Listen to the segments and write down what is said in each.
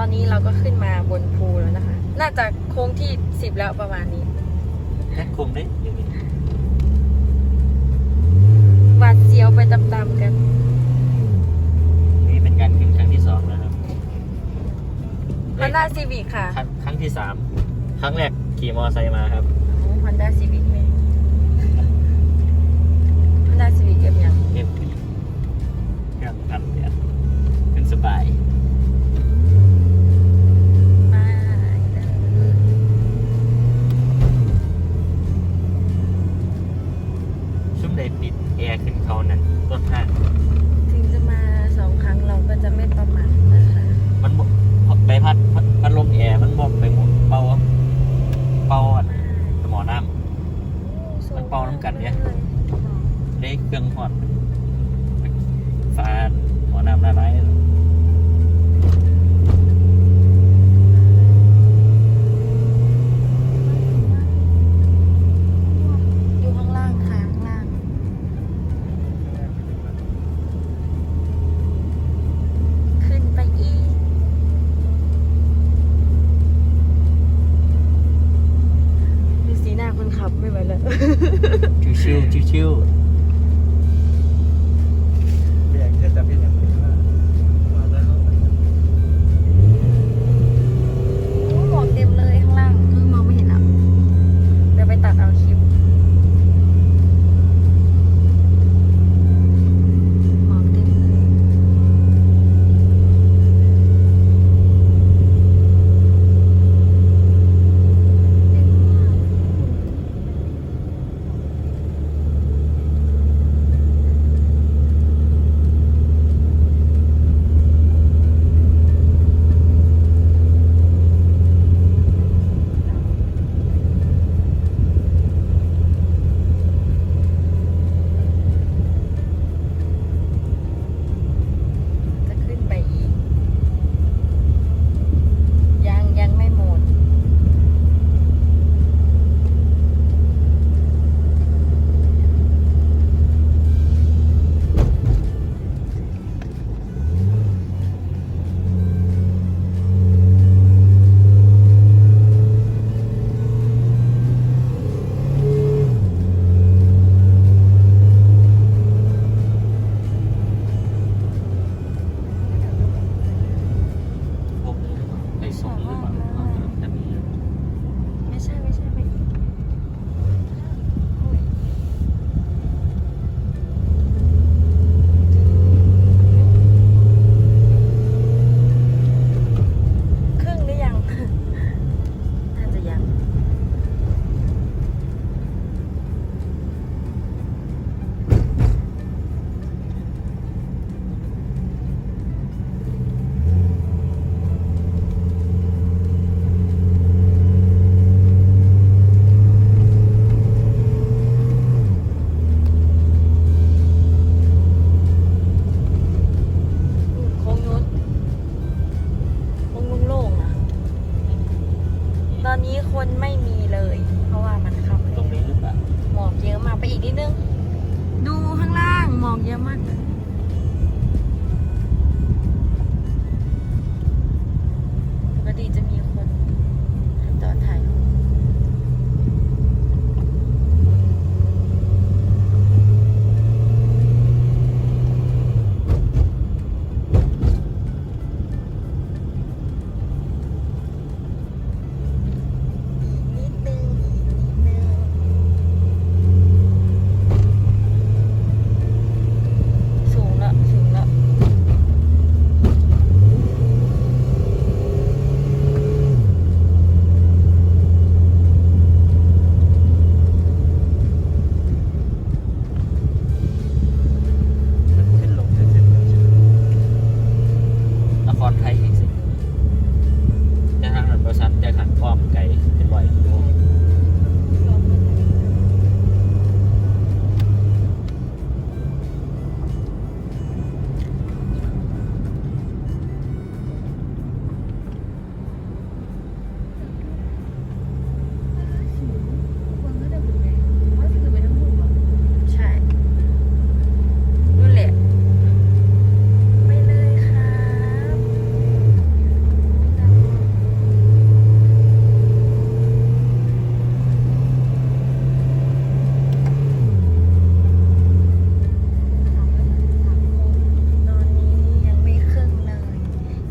ตอนนี้เราก็ขึ้นมาบนภูแล้วนะคะ น่าจะโค้งที่สิบแล้วประมาณนี้แค่คุมได้อยู่นี่หวาดเสียวไปตามๆกัน นี่เป็นการขึ้นครั้งที่สองนะครับฮอนด้าซีวิคค่ะ ครั้งครั้งที่สามครั้งแรกขี่มอไซค์มาครับฮอนด้าซีวิคไหมฮอนด้าซีวิคเอ็มยังเรียบดีเครื่องพันเดียขึ้นสบาย ขึ้นเขานั่นต้นห้างถึงจะมาสองครั้งเราก็จะไม่ประมาทนะคะมันบ่ใบพัดพัดพัดลมแอร์มันบอกไปหมดเป่าเป่าอันสมอน้ำมันเป่าน้ำกัดเนี่ยได้เครื่องหอดฟาดหมอน้ำละลาย อยู่ข้างล่างค่ะข้างล่าง ขึ้นไปอีก ดูสีหน้าคนขับไม่ไหวแล้ว ชิวชิ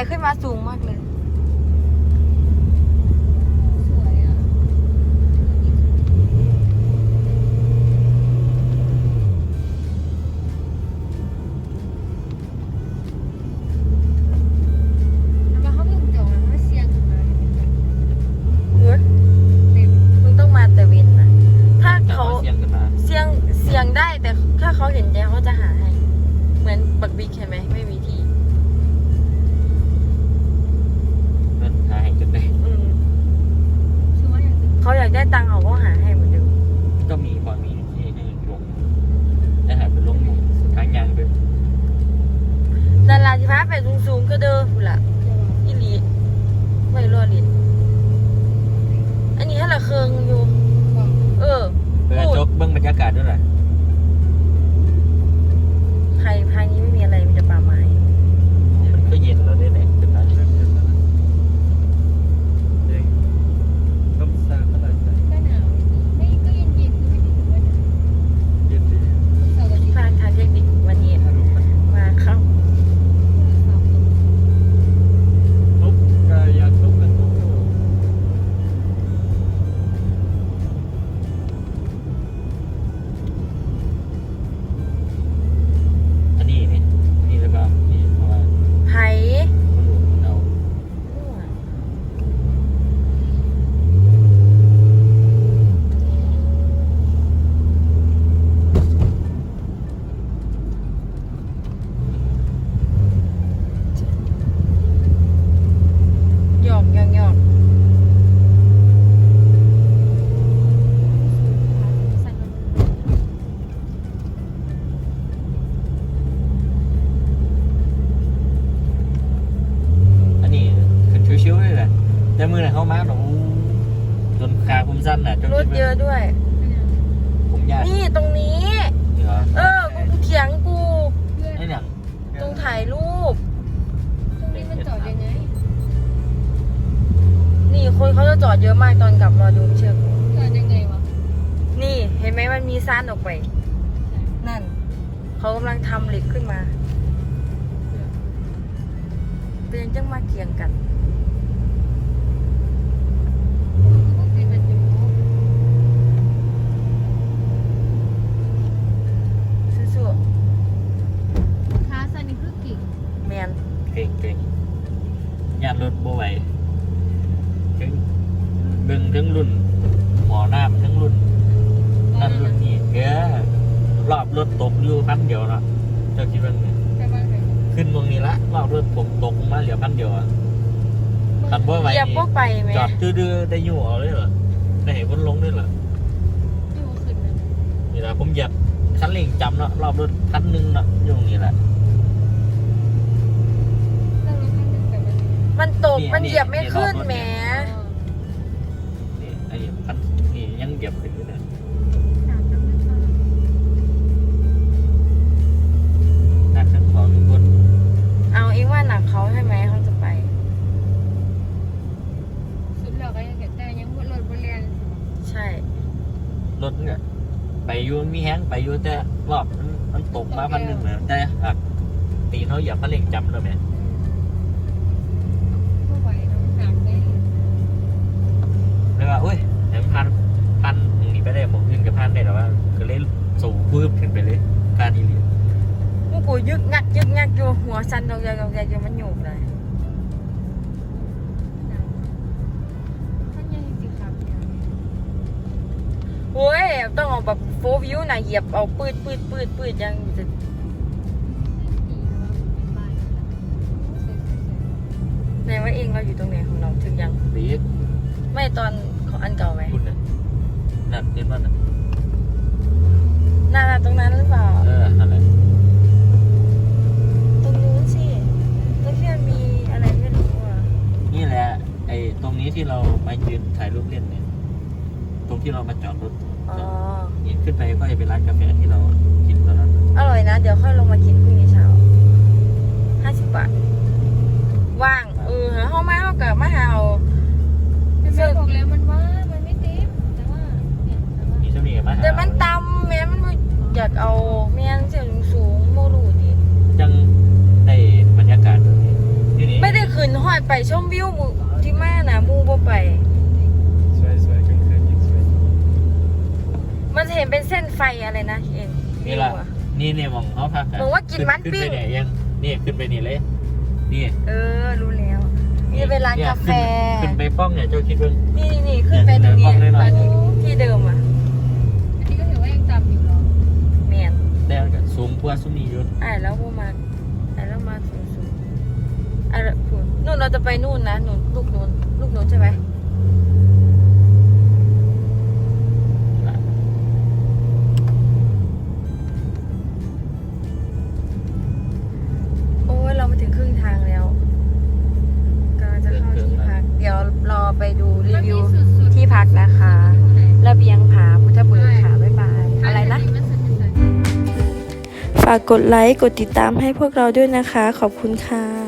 แต่ขึ้นมาสูงมากเลย ไปสูงๆก็เดิมล่ะเดี๋ยวว่าอีหลีไม่รอลินอันนี้ให้ละเคืองอยู่บอกเออเปิดจกเบื้องบรรยากาศด้วยล่ะใค ถ่ายรูป ตรงนี้มันจอดยังไง นี่คนเขาจะจอดเยอะมากตอนกลับรอดูไม่เชื่อกูจอดยังไงวะ นี่เห็นไหมมันมีซ่านออกไป นั่น เขากำลังทำเหล็กขึ้นมา เป็นยังจังมาเกียงกันมันก็เป็นแบบอยู่ สู้ ค้าซันนี่คือกิ่ง ๆแมน เก่งเก่งยานรถโบไหวถึงเบิ่ งถึงรุ่นหมอน้ำถึงรุ่นนั่นรุ่นนี้เออรอบรถตกอยู่พันเดียวเนาะเจ้าคิดว่าไงไปบ้านไหนขึ้นตรงนี้ละรอบรถผมตกมาเหลือพันเดียวอะคันบ่ไหวเหยียบพวกไปไหมจอดดื้อๆได้อยู่เอาเลยเหรอได้เห็นคนลงด้วยเหรออยู่ขึ้นนะนี่แหละผมเหยียบคันเร่งจำเนาะรอบรถคันหนึงเนาะอยู่ตรงนี้แหละแล้วรถคันหนึ่งไปบ้านไหนมันตกนี่มันเหยียบไม่นี่ขึ้นรอบรถแหมนี่ ไอ้คันนี่ยังเหยียบขึ้นอยู่เนี่ยสามน้ำมันค่ะหนักทั้งของทุกคนเอาเองว่าหนักเขาใช่ไหมเขาจะไป สุดแล้วก็ยังเห็นแต่ยังรถบริเวณใช่ รถเนี่ยไปอยู่มีแห้งไปอยู่แต่รอบมันมันตกมาพันหนึ่งเลยแต่หักตีนเขาเหยียบคันเร่งจำเลยไหม ผู้ไหวน้องถามได้ เลย ว่าเอ้ยแหมพันพันหนีไปได้ผมขึ้นกับพันได้แต่ว่า ก็เลยสูงปื้บขึ้นไปเลยการอีเลียพวกกูยึกงักยึกงักอยู่หัวสั่นดอกใหญ่ดอกใหญ่อยู่มันหยุกเลยท่านยังสิครับเนี่ยโอ้ยต้องเอาแบบโฟวิวนะเหยียบเอาปืดปืดปืดปืดยังจะดีว่าเป็นบ้านสวยไหนว่าเองเราอยู่ตรงไหนของเราถึงยังดีไม่ตอน ของอันเก่าไหมคุณนะนั่นเห็นว่าน่ะน่าตรงนั้นหรือเปล่า เอออะไรตรงนู้นสิตรงที่มันมีอะไรไม่รู้อะ นี่แหละ ไอ้ตรงนี้ที่เรามายืนถ่ายรูปเล่นเนี่ย ตรงที่เรามาจอดรถอ๋อ นี่ขึ้นไปก็จะเป็นร้านกาแฟที่เรากินตอนนั้น อร่อยนะ เดี๋ยวค่อยลงมากินพรุ่งนี้เช้าห้าสิบบาท ว่าง เออเข้ามาเข้ากับมาหาเอา ๆแต่แม่บอกแล้วมันว่ามันไม่เต็มแต่ว่าเนี่ยแต่ว่ามีเจ้าหนี้กับมาหาแต่มันตำแม่มันบ่อยากเอาแม่นเสียงสูงๆโมรูดิจังได้บรรยากาศแบบนี้ที่นี่ไม่ได้เคากไปชมวิวหมู่ที่มานะหมูบ่ไป สวยสวยกลางคืนยิ่งสวย มันเห็นเป็นเส้นไฟอะไรนะเอ็นนี่ละนี่เนี่ยมองเขาพักะบอกว่ากินมันขึ้ปิ้งไปเนี่ยยังนี่ขึ้นไปนี่เลย นี่ เออ รู้แล้ว นี่เป็นร้านกาแฟ ขึ้นไปป้องเนี่ยเจ้าคิดเพิ่งนี่นี่นี่ขึ้นไปตรงนี้เนี่ยตอนนี้ที่เดิมอะอันนี้ก็ถือว่ายังต่ำอยู่เหรอแมนแต่ก็สูงกว่าสุนีอยู่อ่าแล้วประมาณอ่าแล้วมาสูงสูงอ่าแล้วคุณนู่นเราจะไปนู่นนะนู่นลูกนู่นลูกนู่นใช่ไหมากกดไลค์ กดติดตามให้พวกเราด้วยนะคะ ขอบคุณค่ะ